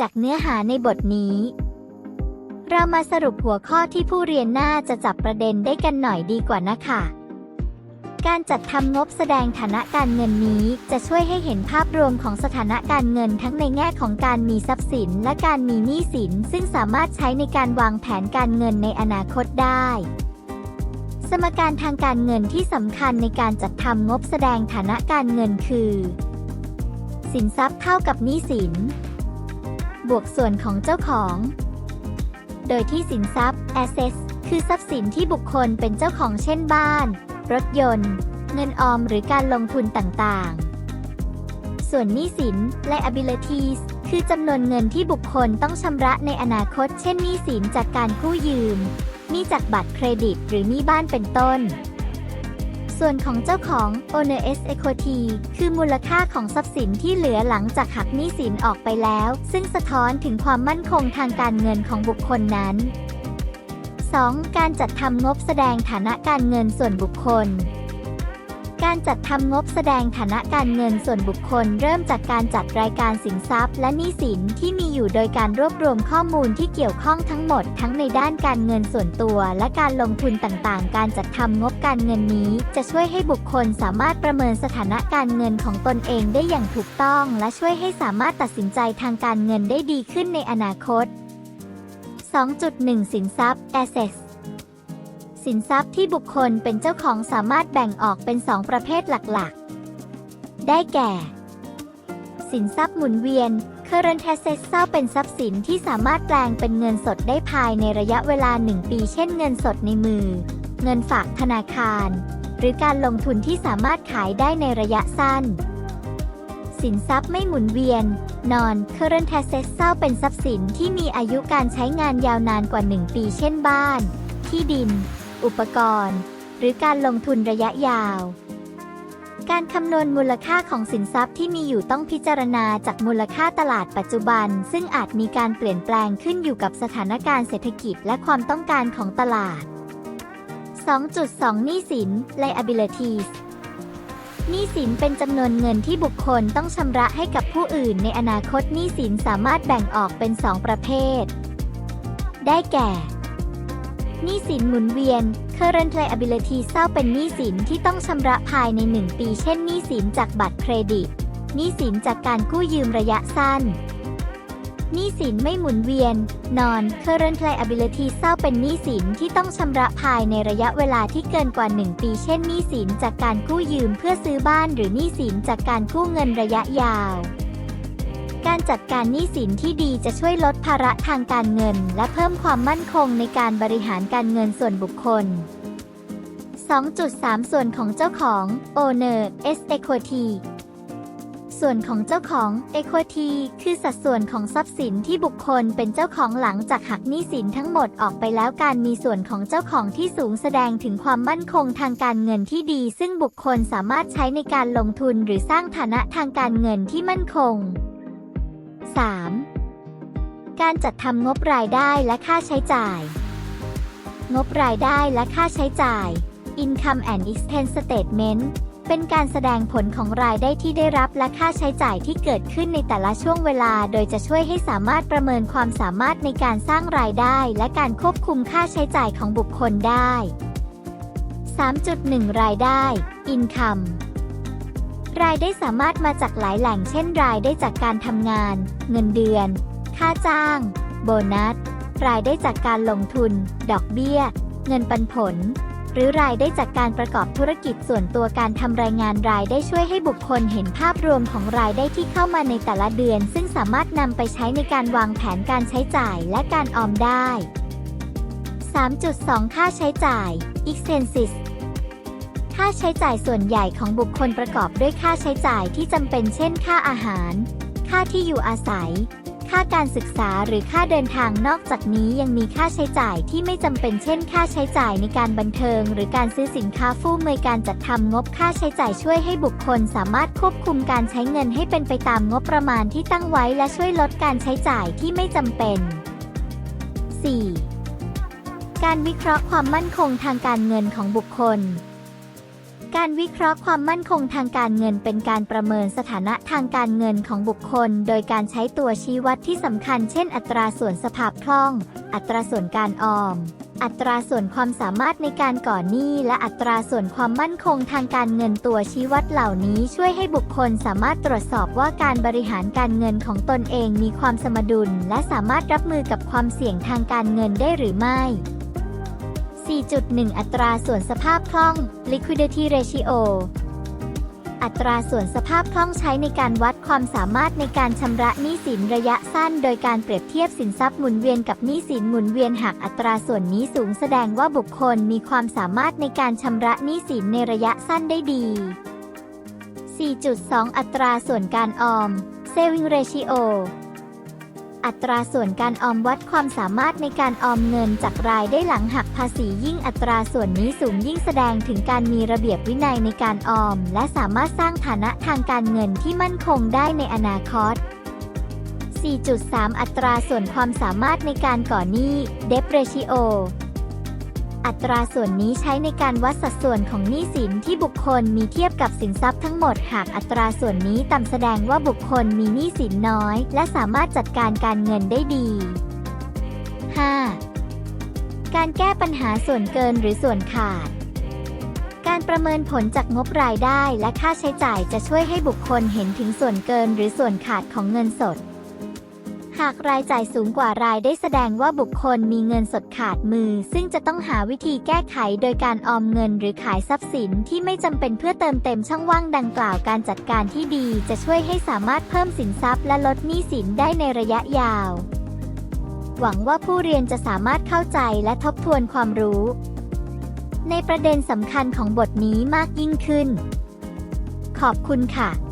จากเนื้อหาในบทนี้ เรามาสรุปหัวข้อที่ผู้เรียนน่าจะจับประเด็นได้กันหน่อยดีกว่านะคะ การจัดทำงบแสดงฐานะการเงินนี้จะช่วยให้เห็นภาพรวมของสถานะการเงินทั้งในแง่ของการมีทรัพย์สินและการมีหนี้สิน ซึ่งสามารถใช้ในการวางแผนการเงินในอนาคตได้สมการทางการเงินที่สำคัญในการจัดทำงบแสดงฐานะการเงินคือ สินทรัพย์เท่ากับหนี้สิน บวกส่วนของเจ้าของ โดยที่สินทรัพย์ assets คือทรัพย์สินที่บุคคลเป็นเจ้าของเช่นบ้าน รถยนต์ เงินออมหรือการลงทุนต่างๆ ส่วนหนี้สิน liabilities คือจำนวนเงินที่บุคคลต้องชำระในอนาคต เช่นหนี้สินจากการกู้ยืมหนี้จากบัตรเครดิต หรือหนี้บ้านเป็นต้น ส่วนของเจ้าของ owner's equity คือมูลค่าของทรัพย์สินที่เหลือหลังจากหักหนี้สินออกไปแล้ว ซึ่งสะท้อนถึงความมั่นคงทางการเงินของบุคคลนั้น 2. การจัดทำงบแสดงฐานะการเงินส่วนบุคคล การจัดทำงบแสดงฐานะการเงินส่วนบุคคล เริ่มจากการจัดรายการสินทรัพย์ และหนี้สินที่มีอยู่โดยการรวบรวมข้อมูลที่เกี่ยวข้องทั้งหมด ทั้งในด้านการเงินส่วนตัว และการลงทุนต่างๆ การจัดทำงบการเงินนี้ จะช่วยให้บุคคลสามารถประเมินสถานะการเงินของตนเองได้อย่างถูกต้อง และช่วยให้สามารถตัดสินใจทางการเงินได้ดีขึ้นในอนาคต 2.1 สินทรัพย์ assets สินทรัพย์ที่บุคคลเป็นเจ้าของสามารถแบ่งออกเป็น2ประเภทหลักๆ ได้แก่ สินทรัพย์หมุนเวียน current assets เป็นทรัพย์สินที่สามารถแปลงเป็นเงินสดได้ภายในระยะเวลา 1 ปี เช่นเงินสดในมือ เงินฝากธนาคาร หรือการลงทุนที่สามารถขายได้ในระยะสั้นสินทรัพย์ไม่หมุนเวียน non current assets เศร้าเป็นทรัพย์สินที่มีอายุการใช้งานยาวนานกว่า 1 ปีเช่นบ้าน ที่ดิน อุปกรณ์ หรือการลงทุนระยะยาว การคำนวณมูลค่าของสินทรัพย์ที่มีอยู่ต้องพิจารณาจากมูลค่าตลาดปัจจุบัน ซึ่งอาจมีการเปลี่ยนแปลงขึ้นอยู่กับสถานการณ์เศรษฐกิจและความต้องการของตลาด 2.2 หนี้สิน liabilities หนี้สินเป็นจำนวนเงินที่บุคคลต้องชำระให้กับผู้อื่น ในอนาคตหนี้สินสามารถแบ่งออกเป็น 2 ประเภท ได้แก่ หนี้สินหมุนเวียน current liability เศร้าเป็นหนี้สินที่ต้องชำระภายใน 1 ปี เช่นหนี้สินจากบัตรเครดิตหนี้สินจากการกู้ยืมระยะสั้นหนี้สินไม่หมุนเวียน non current liability เศร้าเป็นหนี้สินที่ต้องชำระภายในระยะเวลาที่เกินกว่า 1 ปี เช่นหนี้สินจากการกู้ยืมเพื่อซื้อบ้านหรือหนี้สินจากการกู้เงินระยะยาว การจัดการหนี้สินที่ดีจะช่วยลดภาระทางการเงิน และเพิ่มความมั่นคงในการบริหารการเงินส่วนบุคคล 2.3 ส่วนของเจ้าของ owner s equity ส่วนของเจ้าของ equity คือสัดส่วนของทรัพย์สินที่บุคคลเป็นเจ้าของหลังจากหักหนี้สินทั้งหมดออกไปแล้วการมีส่วนของเจ้าของที่สูงแสดงถึงความมั่นคงทางการเงินที่ดี ซึ่งบุคคลสามารถใช้ในการลงทุนหรือสร้างฐานะทางการเงินที่มั่นคง 3. การจัดทำงบรายได้และค่าใช้จ่าย งบรายได้และค่าใช้จ่าย Income and Expense Statement เป็นการแสดงผลของรายได้ที่ได้รับและค่าใช้จ่ายที่เกิดขึ้นในแต่ละช่วงเวลา โดยจะช่วยให้สามารถประเมินความสามารถในการสร้างรายได้และการควบคุมค่าใช้จ่ายของบุคคลได้ 3.1 รายได้ Income รายได้สามารถมาจากหลายแหล่งเช่นรายได้จากการทำงาน เงินเดือน ค่าจ้าง โบนัส รายได้จากการลงทุน ดอกเบี้ย เงินปันผล หรือรายได้จากการประกอบธุรกิจส่วนตัวการทำรายงานรายได้ช่วยให้บุคคลเห็นภาพรวมของรายได้ที่เข้ามาในแต่ละเดือน ซึ่งสามารถนำไปใช้ในการวางแผนการใช้จ่ายและการออมได้ 3.2 ค่าใช้จ่าย expenses ค่าใช้จ่ายส่วนใหญ่ของบุคคลประกอบด้วยค่าใช้จ่ายที่จำเป็นเช่น ค่าอาหาร ค่าที่อยู่อาศัย ค่าการศึกษาหรือค่าเดินทางนอกจากนี้ยังมีค่าใช้จ่ายที่ไม่จำเป็นเช่น ค่าใช้จ่ายในการบันเทิง หรือการซื้อสินค้าฟุ่มเมือยการจัดทำงบค่าใช้จ่ายช่วยให้บุคคลสามารถควบคุมการใช้เงินให้เป็นไปตามงบประมาณที่ตั้งไว้และช่วยลดการใช้จ่ายที่ไม่จำเป็น 4. การวิเคราะห์ความมั่นคงทางการเงินของบุคคล การวิเคราะห์ความมั่นคงทางการเงินเป็นการประเมินสถานะทางการเงินของบุคคล โดยการใช้ตัวชี้วัดที่สำคัญ เช่น อัตราส่วนสภาพคล่อง อัตราส่วนการออม อัตราส่วนความสามารถในการก่อหนี้ และอัตราส่วนความมั่นคงทางการเงินตัวชี้วัดเหล่านี้ ช่วยให้บุคคลสามารถตรวจสอบว่าการบริหารการเงินของตนเองมีความสมดุล และสามารถรับมือกับความเสี่ยงทางการเงินได้หรือไม่ 4.1 อัตราส่วนสภาพคล่อง liquidity ratio อัตราส่วนสภาพคล่องใช้ในการวัดความสามารถในการชำระหนี้สินระยะสั้น โดยการเปรียบเทียบสินทรัพย์หมุนเวียนกับหนี้สินหมุนเวียนหากอัตราส่วนนี้สูงแสดงว่าบุคคลมีความสามารถในการชำระหนี้สินในระยะสั้นได้ดี 4.2 อัตราส่วนการออม saving ratio อัตราส่วนการออมวัดความสามารถในการออมเงินจากรายได้หลังหักภาษียิ่งอัตราส่วนนี้สูงยิ่งแสดงถึงการมีระเบียบวินัยในการออม และสามารถสร้างฐานะทางการเงินที่มั่นคงได้ในอนาคต 4.3 อัตราส่วนความสามารถในการก่อหนี้ debt ratio อัตราส่วนนี้ใช้ในการวัดสัดส่วนของหนี้สินที่บุคคลมีเทียบกับสินทรัพย์ทั้งหมด หากอัตราส่วนนี้ต่ำแสดงว่าบุคคลมีหนี้สินน้อย และสามารถจัดการการเงินได้ดี 5. การแก้ปัญหาส่วนเกินหรือส่วนขาด การประเมินผลจากงบรายได้และค่าใช้จ่ายจะช่วยให้บุคคลเห็นถึงส่วนเกินหรือส่วนขาดของเงินสด หากรายจ่ายสูงกว่ารายได้แสดงว่าบุคคลมีเงินสดขาดมือ ซึ่งจะต้องหาวิธีแก้ไขโดยการออมเงินหรือขายทรัพย์สินที่ไม่จำเป็นเพื่อเติมเต็มช่องว่างดังกล่าวการจัดการที่ดี จะช่วยให้สามารถเพิ่มสินทรัพย์และลดหนี้สินได้ในระยะยาว หวังว่าผู้เรียนจะสามารถเข้าใจและทบทวนความรู้ ในประเด็นสำคัญของบทนี้มากยิ่งขึ้น ขอบคุณค่ะ